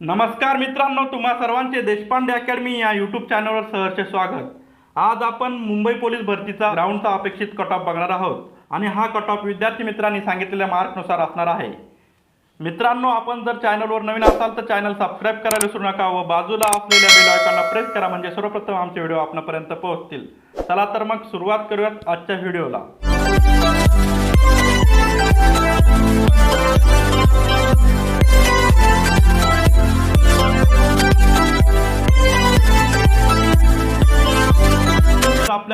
नमस्कार मित्रांनो तुम्हा सर्वांचे देशपांडे अकॅडमी या यूट्यूब चॅनलवर सहर्ष स्वागत. आज आपण मुंबई पोलीस भरतीचा राऊंडचा अपेक्षित कट ऑफ बघणार आहोत आणि हा कट ऑफ विद्यार्थी मित्रांनी सांगितलेल्या मार्कनुसार असणार आहे. मित्रांनो आपण जर चॅनलवर नवीन असाल तर चॅनल सबस्क्राईब करायला विसरू नका व बाजूला असलेल्या बेल आयकॉनला प्रेस करा म्हणजे सर्वप्रथम आमचे व्हिडिओ आपणापर्यंत पोहोचतील. चला तर मग सुरुवात करूयात आजच्या व्हिडिओला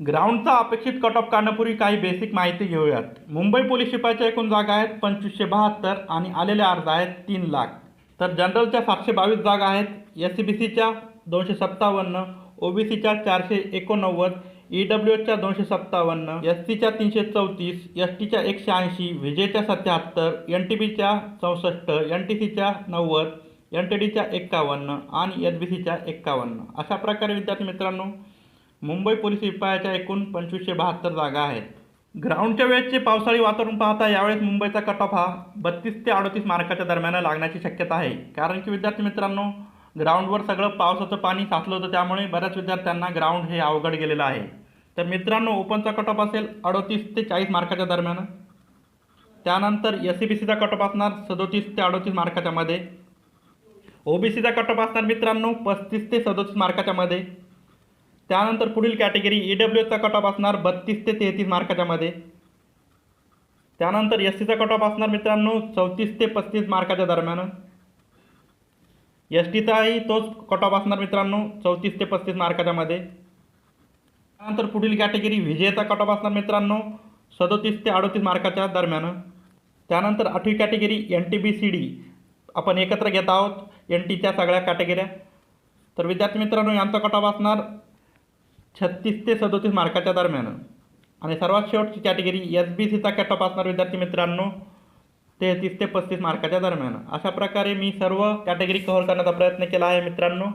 ग्राउंडचा अपेक्षित कट ऑफ काढण्यापूर्वी काही बेसिक माहिती घेऊयात. मुंबई पोलीस शिपायच्या एकूण जागा आहेत पंचवीसशे बहात्तर आणि आलेले अर्ज आहेत तीन लाख. तर जनरलच्या सातशे बावीस जागा आहेत. एस सी बी सीच्या दोनशे सत्तावन्न ओ बी सीच्या चारशे एकोणनव्वद ई डब्ल्यू एचच्या दोनशे सत्तावन्न एस सीच्या तीनशे चौतीस एस टीच्या एकशे ऐंशी विजेच्या सत्याहत्तर एन टी बीच्या चौसष्ट एन टी सीच्या नव्वद एन टी डीच्या एक्कावन्न आणि एच बी सीच्या एक्कावन्न अशा प्रकारे विद्यार्थी मित्रांनो मुंबई पोलीस विभागाच्या एकूण पंचवीसशे बहात्तर जागा आहेत. ग्राउंडच्या वेळेचे पावसाळी वातावरण पाहता यावेळेस मुंबईचा कट ऑफ हा बत्तीस ते अडतीस मार्काच्या दरम्यान लागण्याची शक्यता आहे. कारण की विद्यार्थी मित्रांनो ग्राउंडवर सगळं पावसाचं पाणी साचलं होतं त्यामुळे बऱ्याच विद्यार्थ्यांना ग्राउंड हे अवघड गेलेलं आहे. तर मित्रांनो ओपनचा कट ऑफ असेल अडतीस ते चाळीस मार्काच्या दरम्यान. त्यानंतर एस सी बी सीचा कट ऑफ असणार सदोतीस ते अडतीस मार्काच्या मध्ये. ओ बी सीचा कट ऑफ असणार मित्रांनो पस्तीस ते सदोतीस मार्काच्या मध्ये. त्यानंतर पुढील कॅटेगरी ई डब्ल्यू एचचा कट ऑफ असणार बत्तीस ते तेहतीस मार्काच्या मध्ये. त्यानंतर एस सीचा कट ऑफ असणार मित्रांनो चौतीस ते पस्तीस मार्काच्या दरम्यान. एस टीचाही तोच कट ऑफ असणार मित्रांनो चौतीस ते पस्तीस मार्काच्या मध्ये. त्यानंतर पुढील कॅटेगरी विजयचा कट ऑफ असणार मित्रांनो सदोतीस ते अडतीस मार्काच्या दरम्यान. त्यानंतर आठवी category N T B C D आपण एकत्र घेत आहोत एन टीच्या सगळ्या कॅटेगऱ्या. तर विद्यार्थी मित्रांनो यांचा कट ऑफ असणार छत्तीस ते सदोतीस मार्काच्या दरम्यान. आणि सर्वात शेवटची कॅटेगरी एस बी सीचा कट ऑफ असणार विद्यार्थी मित्रांनो तेहतीस ते पस्तीस मार्काच्या दरम्यान. अशा प्रकारे मी सर्व कॅटेगरी कव्हर करण्याचा प्रयत्न केला आहे मित्रांनो.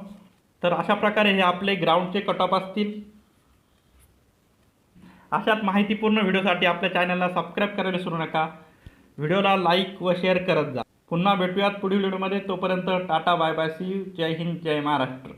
तर अशा प्रकारे हे आपले ग्राउंडचे कट ऑफ असतील. अशाच माहितीपूर्ण व्हिडिओसाठी आपल्या चॅनलला सबस्क्राईब करायला विसरू नका. व्हिडिओला लाईक व शेअर करत जा. पुन्हा भेटूयात पुढील व्हिडिओमध्ये तोपर्यंत tata bye bye. See you जय हिंद जय महाराष्ट्र.